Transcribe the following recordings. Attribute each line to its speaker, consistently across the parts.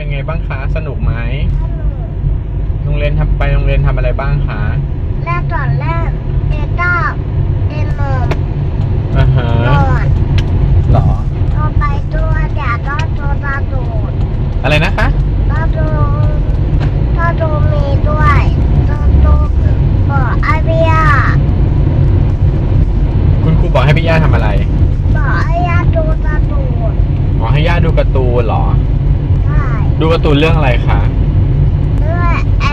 Speaker 1: เป็นไงบ้างคะ สนุกไหมโรงเรียนทำไปโรงเรียนทำอะไรบ้างคะ
Speaker 2: แรกตอนแรกเดต้าเดนนม
Speaker 1: อ่าฮะ
Speaker 2: นอน
Speaker 1: หรอ
Speaker 2: ต่อไปตัวแดดก็ตัวตาตูด
Speaker 1: อะไรนะคะ
Speaker 2: ตาตูตาตูมีด้วยตาตูบอกไอเบีย
Speaker 1: คุณครูบอกให้พี่ย่าทำอะไร
Speaker 2: บอกไอยาตูตาตูด
Speaker 1: อ๋อให้ย่าดูการ์ตูนเหรอ
Speaker 2: ไดู
Speaker 1: การ์ตูนเรื่องอะไรคะ
Speaker 2: เลือดไอ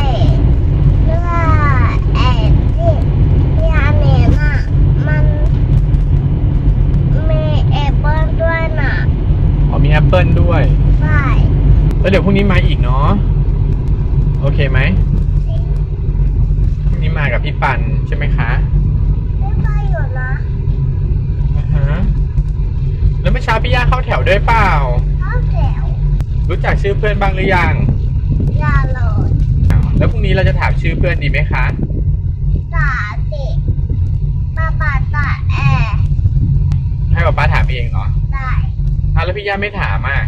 Speaker 2: เลือดไอที่ที่อันเนี้น่ะมันมีแอปเปิ้ลด้วยน่ะ
Speaker 1: อ๋อมีแอปเปิลด้วย
Speaker 2: ใช่
Speaker 1: แล้วเดี๋ยวพรุ่งนี้มาอีกเนาะ โอเคไหมพรุ่งนี้มากับพี่ปันใช่ไหมคะ
Speaker 2: ไม่ไปอยู่นะ
Speaker 1: อ่าฮะแล้วเมื่อเช้าพี่ย่าเข้าแถวด้วยเปล่า รู้จักชื่อเพื่อนบ้างหรือยัง
Speaker 2: ยาเลย
Speaker 1: อ้าวแล้วพรุ่งนี้เราจะถามชื่อเพื่อนดีไหมคะ
Speaker 2: ตาติป้าป้าตาแอร์
Speaker 1: ให้ป๊าป๊าถามเองเหรอ
Speaker 2: ได้
Speaker 1: อ้าวแล้วพี่ย่าไม่ถามอะ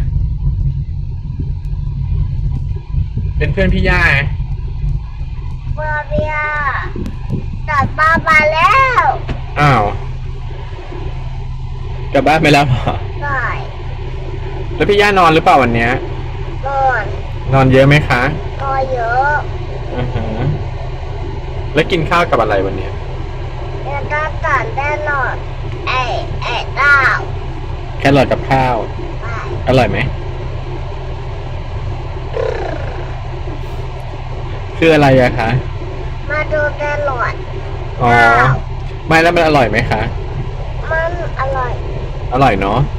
Speaker 1: เป็นเพื่อนพี่ย่าไง
Speaker 2: เบอร์เบียตัดป้ามาแล้ว
Speaker 1: อ้าว กลับบ้านไปแล้วเหรอ
Speaker 2: ได้
Speaker 1: แล้วพี่ย่านอนหรือเปล่าวันเนี้ย
Speaker 2: นอน
Speaker 1: นอนเยอะไหมคะ
Speaker 2: ก็เยอะ
Speaker 1: อือฮะแล้วกินข้าวกับอะไรวันเนี้ย
Speaker 2: เดี๋ยวจะตัดแน่นอนไอ้ไอ้ดาว
Speaker 1: แครอทกับข้าว
Speaker 2: ไป
Speaker 1: อร่อยไหม คืออะไรอะคะ
Speaker 2: มาดูแน่นอน
Speaker 1: อ๋อ ไม่แล้วมันอร่อยไหมคะ
Speaker 2: มันอร่อย
Speaker 1: อร่อยเนาะ
Speaker 2: อ